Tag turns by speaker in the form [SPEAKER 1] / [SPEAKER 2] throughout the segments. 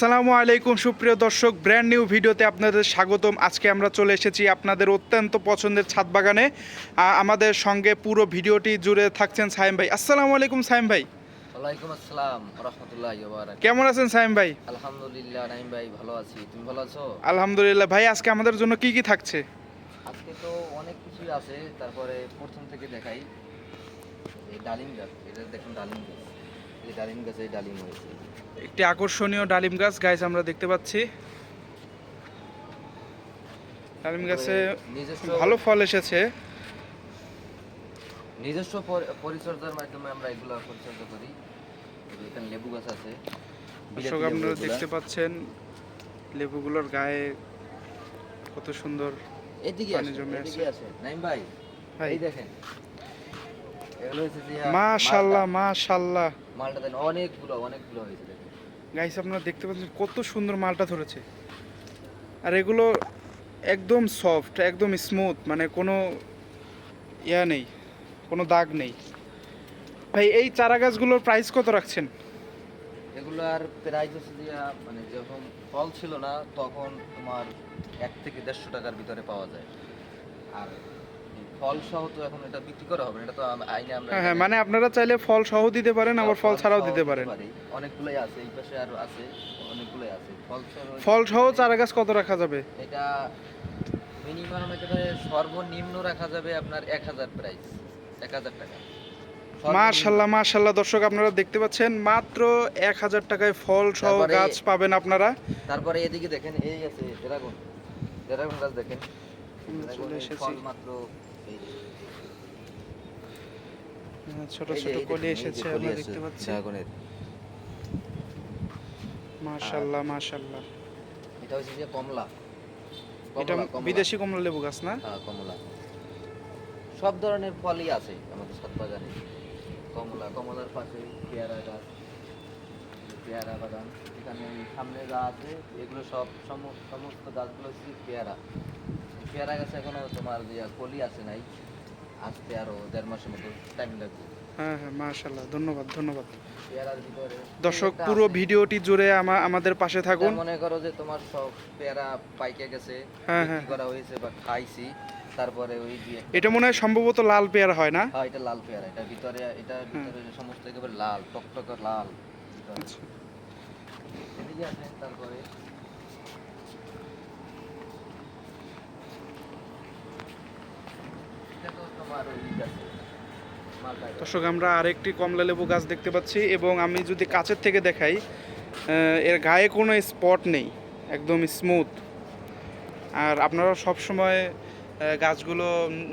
[SPEAKER 1] আসসালামু আলাইকুম সুপ্রিয় দর্শক ব্র্যান্ড নিউ ভিডিওতে আপনাদের স্বাগতম। আজকে আমরা চলে এসেছি আপনাদের অত্যন্ত পছন্দের ছাদ বাগানে। আমাদের সঙ্গে পুরো ভিডিওটি জুড়ে থাকছেন সাইম ভাই। আসসালামু আলাইকুম সাইম ভাই।
[SPEAKER 2] ওয়ালাইকুম আসসালাম রহমতুল্লাহ বারাক
[SPEAKER 1] কেমন আছেন সাইম ভাই?
[SPEAKER 2] আলহামদুলিল্লাহ নাইম ভাই ভালো আছি। তুমি ভালো আছো?
[SPEAKER 1] আলহামদুলিল্লাহ। ভাই আজকে আমাদের জন্য কি কি থাকছে?
[SPEAKER 2] আজকে তো অনেক কিছুই আছে। তারপরে প্রথম থেকে দেখাই ডালিম গাছ। এটা দেখুন ডালিম গাছ। এই ডালিম গাছে এই ডালিম হয়েছে।
[SPEAKER 1] একটি আকর্ষণীয় ডালিম গাছ গাছ আমরা দেখতে পাচ্ছি। ডালিম গাছে ভালো ফল এসেছে।
[SPEAKER 2] নিজস্ব পরিচর্যার মাধ্যমে আমরা এগুলো পরিচর্যা করি। এখানে লেবু গাছ আছে।
[SPEAKER 1] দর্শক আপনারা দেখতে পাচ্ছেন লেবুগুলোর গায়ে কত সুন্দর
[SPEAKER 2] এদিকে
[SPEAKER 1] পানি জমে
[SPEAKER 2] আসেন নাইম ভাই এই দেখেন। যে
[SPEAKER 1] মাশাল্লাহ।
[SPEAKER 2] মালটা। দেন অনেকগুলো অনেকগুলো হয়েছে দেখেন।
[SPEAKER 1] গাইস আপনারা দেখতে পাচ্ছেন কত সুন্দর মালটা ধরেছে। আর এগুলো একদম সফট একদম স্মুথ মানে কোনো ইয়া নেই কোনো দাগ নেই। ভাই এই চারা গাছগুলোর প্রাইস কত রাখছেন?
[SPEAKER 2] এগুলো আর প্রাইস হচ্ছে যে মানে যখন ফল ছিল না তখন তোমার এক থেকে দেড়শো টাকার ভিতরে পাওয়া যায়। আর ফল সহ তো এখন এটা বিক্রি করা হবে না, এটা তো আইনে আমরা
[SPEAKER 1] হ্যাঁ হ্যাঁ মানে আপনারা চাইলে ফল সহ দিতে পারেন আবার ফল ছাড়াও দিতে পারেন।
[SPEAKER 2] পারি। অনেকগুলোই আছে এই পাশে আর আছে অনেকগুলোই আছে। ফল সহ
[SPEAKER 1] ফল সহ চারা গাছ কত রাখা যাবে?
[SPEAKER 2] এটা মিনিমাম একেবারে সর্বনিম্ন রাখা যাবে আপনার এক হাজার প্রাইস এক হাজার টাকা।
[SPEAKER 1] মাশাল্লাহ মাশাল্লাহ দর্শক আপনারা দেখতে পাচ্ছেন মাত্র এক হাজার টাকায় ফল সহ গাছ পাবেন আপনারা।
[SPEAKER 2] তারপরে এদিকে দেখেন এই আছে ড্রাগন ড্রাগন গাছ দেখেন। ফল মাত্র
[SPEAKER 1] ছোট ছোট কলি এসেছে আমরা দেখতে পাচ্ছি।
[SPEAKER 2] ড্রাগনের।
[SPEAKER 1] মাশাল্লাহ মাশাল্লাহ।
[SPEAKER 2] এটা হচ্ছে যে কমলা।
[SPEAKER 1] এটা। বিদেশি কমলা লেবু গাছ না?
[SPEAKER 2] হ্যাঁ কমলা। সব ধরনের ফলই আছে আমাদের সাত বাগানে কমলা কমলার পাশে পেয়ারা গাছ পেয়ারা বাগান। এখানে সামনে যা আছে এগুলো সব সম- সমস্ত গাছগুলো হচ্ছে পেয়ারা। পেয়ারা গাছে এখনও তোমার কলি আছে নাই। আসতে আরও দেড় মাসের মতো টাইম লাগবে।
[SPEAKER 1] হ্যাঁ হ্যাঁ মাশাল্লাহ ধন্যবাদ ধন্যবাদ। দর্শক পুরো ভিডিওটি জুড়ে আমাদের পাশে থাকুন।
[SPEAKER 2] মনে করো যে তোমার সব পেয়ারা পাইকে গেছে
[SPEAKER 1] হ্যাঁ, হ্যাঁ।
[SPEAKER 2] করা হয়েছে বা খাইছি তারপরে ওই যে
[SPEAKER 1] এটা মনে হয় সম্ভবত লাল পেয়ারা হয় না?
[SPEAKER 2] হ্যাঁ এটা লাল পেয়ারা এটা ভিতরে এটা ভিতরে সমস্ত একেবারে লাল টকটকে লাল ভিতরে।
[SPEAKER 1] আচ্ছা।
[SPEAKER 2] এদিকে তারপরে এটা তো তোমার ওই ই আছে, মালটা গাছ।
[SPEAKER 1] দর্শক আমরা আরেকটি কমলা লেবু গাছ দেখতে পাচ্ছি এবং আমি যদি কাছের থেকে দেখাই এর গায়ে কোনো স্পট নেই একদম স্মুথ আর আপনারা সব সময় গাছগুলো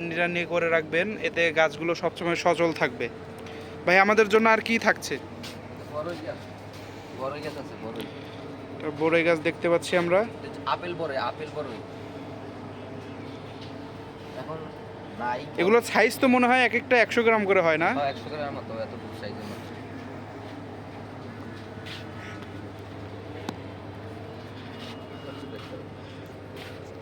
[SPEAKER 1] নিরানি করে রাখবেন এতে গাছগুলো সবসময় সচল থাকবে। ভাই আমাদের জন্য আর কি থাকছে?
[SPEAKER 2] বড়ই গাছ।
[SPEAKER 1] দেখতে পাচ্ছি আমরা।
[SPEAKER 2] আপেল বড়ই আপেল বড়ই এখন
[SPEAKER 1] এগুলোর সাইজ তো মনে হয় এক একটা একশো গ্রাম করে হয় না?
[SPEAKER 2] একশো গ্রাম মতো এত সাইজের